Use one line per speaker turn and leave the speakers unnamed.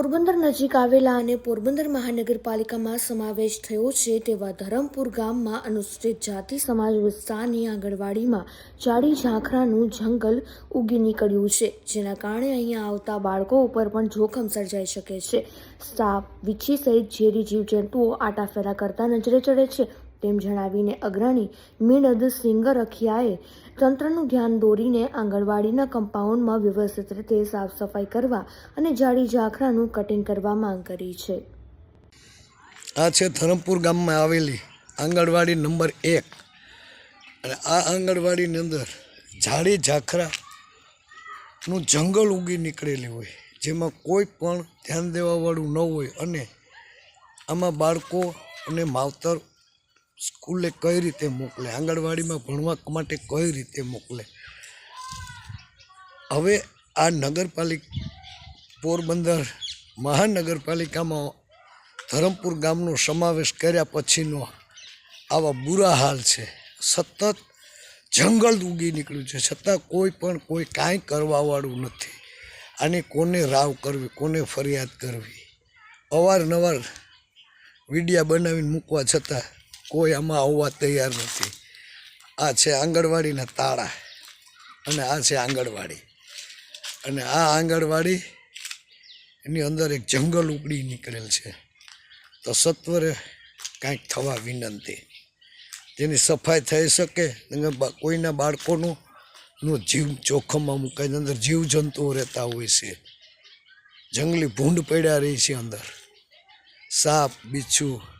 પોરબંદર નજીક આવેલા અને પોરબંદર મહાનગરપાલિકામાં સમાવેશ થયો છે તેવા ધરમપુર ગામમાં અનુસૂચિત જાતિ સમાજ વિસ્તારની આંગણવાડીમાં ચાડી ઝાંખરાનું જંગલ ઉગી નીકળ્યું છે, જેના કારણે અહીંયા આવતા બાળકો ઉપર પણ જોખમ સર્જાઈ શકે છે. સાપ, વીછી સહિત ઝેરી જીવજંતુઓ આટાફેરા કરતા નજરે ચડે છે. તેમ જણાવીને અગ્રણી મીણદ સિંગ રખિયાએ તંત્રનું ધ્યાન દોરીને આંગણવાડીના કમ્પાઉન્ડમાં વ્યવસ્થિત રીતે સાફ સફાઈ કરવા અને જાડી ઝાખરાનું કટિંગ કરવા માંગ કરી છે.
આ છે ધરમપુર ગામમાં આવેલી આંગણવાડી નંબર એક. અને આ આંગણવાડીની અંદર ઝાડી ઝાખરાનું જંગલ ઉગી નીકળેલી હોય, જેમાં કોઈ પણ ધ્યાન દેવાવાળું ન હોય અને આમાં બાળકો અને માવતર સ્કૂલે કઈ રીતે મોકલે? આંગણવાડીમાં ભણવા માટે કઈ રીતે મોકલે? હવે આ નગરપાલિક પોરબંદર મહાનગરપાલિકામાં ધરમપુર ગામનો સમાવેશ કર્યા પછીનો આવા બુરા હાલ છે. સતત જંગલ ઉગી નીકળ્યું છે. છતાં કોઈ પણ કોઈ કાંઈ કરવાવાળું નથી. આને કોને રાવ કરવી, કોને ફરિયાદ કરવી? અવારનવાર વિડીયા બનાવીને મૂકવા છતાં કોઈ આમાં આવવા તૈયાર નથી. આ છે આંગણવાડીના તાળા અને આ છે આંગણવાડી. અને આ આંગણવાડી એની અંદર એક જંગલ ઉપડી નીકળેલ છે. તો સત્વરે કાંઈક થવા વિનંતી. જેની સફાઈ થઈ શકે કોઈના બાળકોનું, નો જીવ જોખમમાં મુકાય અંદર જીવજંતુઓ રહેતા હોય છે. જંગલી ભૂંડ પડ્યા રહી છે અંદર. સાપ, બીછું